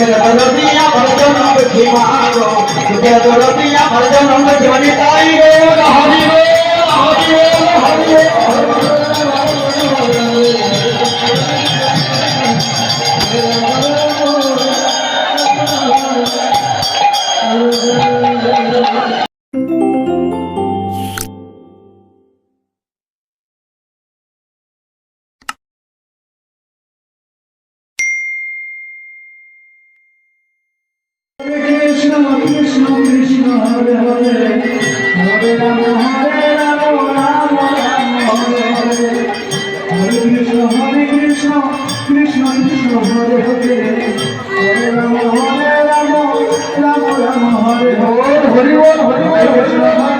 দুঃখের দরদি আমার জনম দুঃখী মাগো দুঃখের দরদি আমার জনম হরি বল হরি বল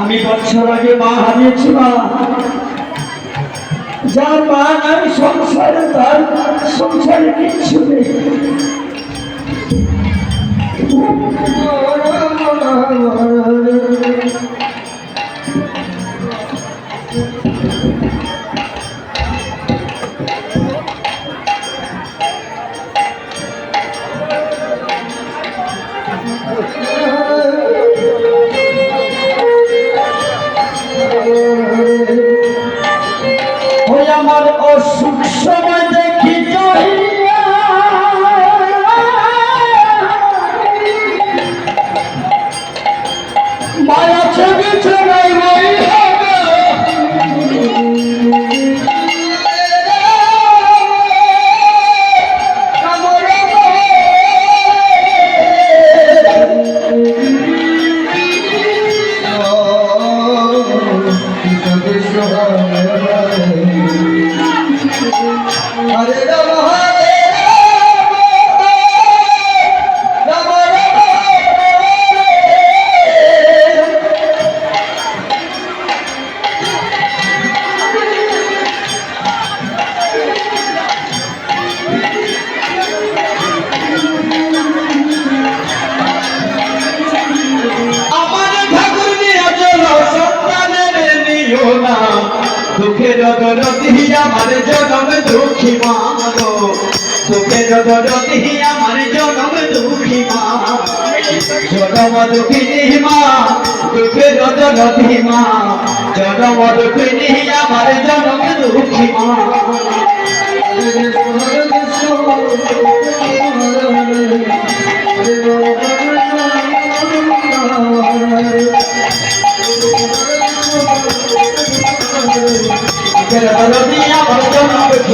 আমি বছর আগে মা হারিয়েছি মা যার মা আমি সংসারে তার সংসারে কিচ্ছু নেই। আমার অসুখ সময় দেখি মায়া ছবি ছড়াই দুঃখের দরদি আমার জনম দুঃখী মাগো দুঃখের দরদি আমার জনম দুঃখী মা। জনম দুঃখিনী মা দুঃখের দরদি মা। জনম দুঃখিনী আমার জনম দুঃখী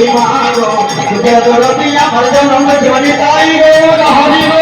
जन्म की मारो तुझे दरदिया भर जन्म की निताई गो हरि गो